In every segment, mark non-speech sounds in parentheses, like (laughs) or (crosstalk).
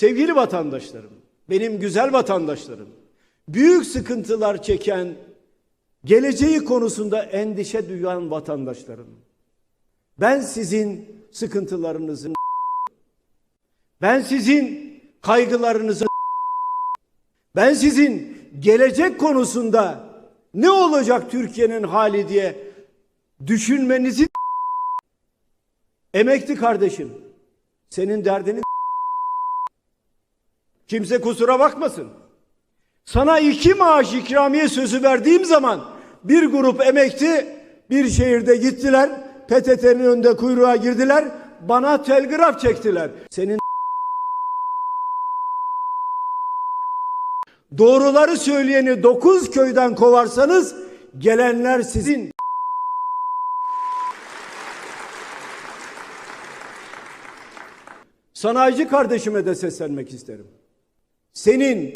Sevgili vatandaşlarım, benim güzel vatandaşlarım, büyük sıkıntılar çeken, geleceği konusunda endişe duyan vatandaşlarım. Ben sizin sıkıntılarınızın, ben sizin kaygılarınızın, ben sizin gelecek konusunda ne olacak Türkiye'nin hali diye düşünmenizi emekli kardeşim senin derdini kimse kusura bakmasın. Sana iki maaş ikramiye sözü verdiğim zaman bir grup emekli bir şehirde gittiler. PTT'nin önünde kuyruğa girdiler. Bana telgraf çektiler. Senin doğruları söyleyeni dokuz köyden kovarsanız gelenler sizin. Sanayici kardeşime de seslenmek isterim. Senin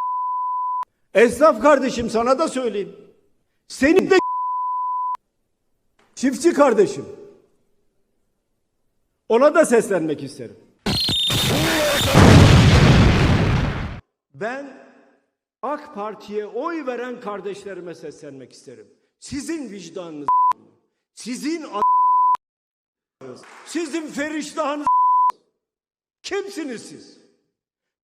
esnaf kardeşim sana da söyleyeyim. Senin de çiftçi kardeşim. Ona da seslenmek isterim. Ben AK Parti'ye oy veren kardeşlerime seslenmek isterim. Sizin vicdanınız, sizin sizin feriştahınız kimsiniz siz?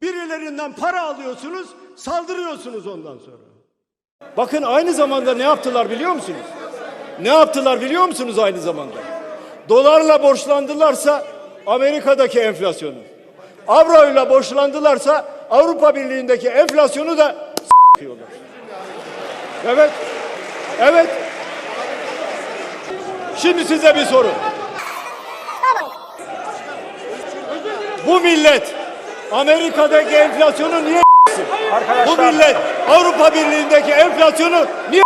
Birilerinden para alıyorsunuz, saldırıyorsunuz ondan sonra. Bakın aynı zamanda ne yaptılar biliyor musunuz? Ne yaptılar biliyor musunuz aynı zamanda? Dolarla borçlandılarsa Amerika'daki enflasyonu. Avroyla borçlandılarsa Avrupa Birliği'ndeki enflasyonu da s**yorlar. Evet. Evet. Şimdi size bir soru. Bu millet Amerika'daki enflasyonu niye s**sin? (laughs) Bu millet Avrupa Birliği'ndeki enflasyonu niye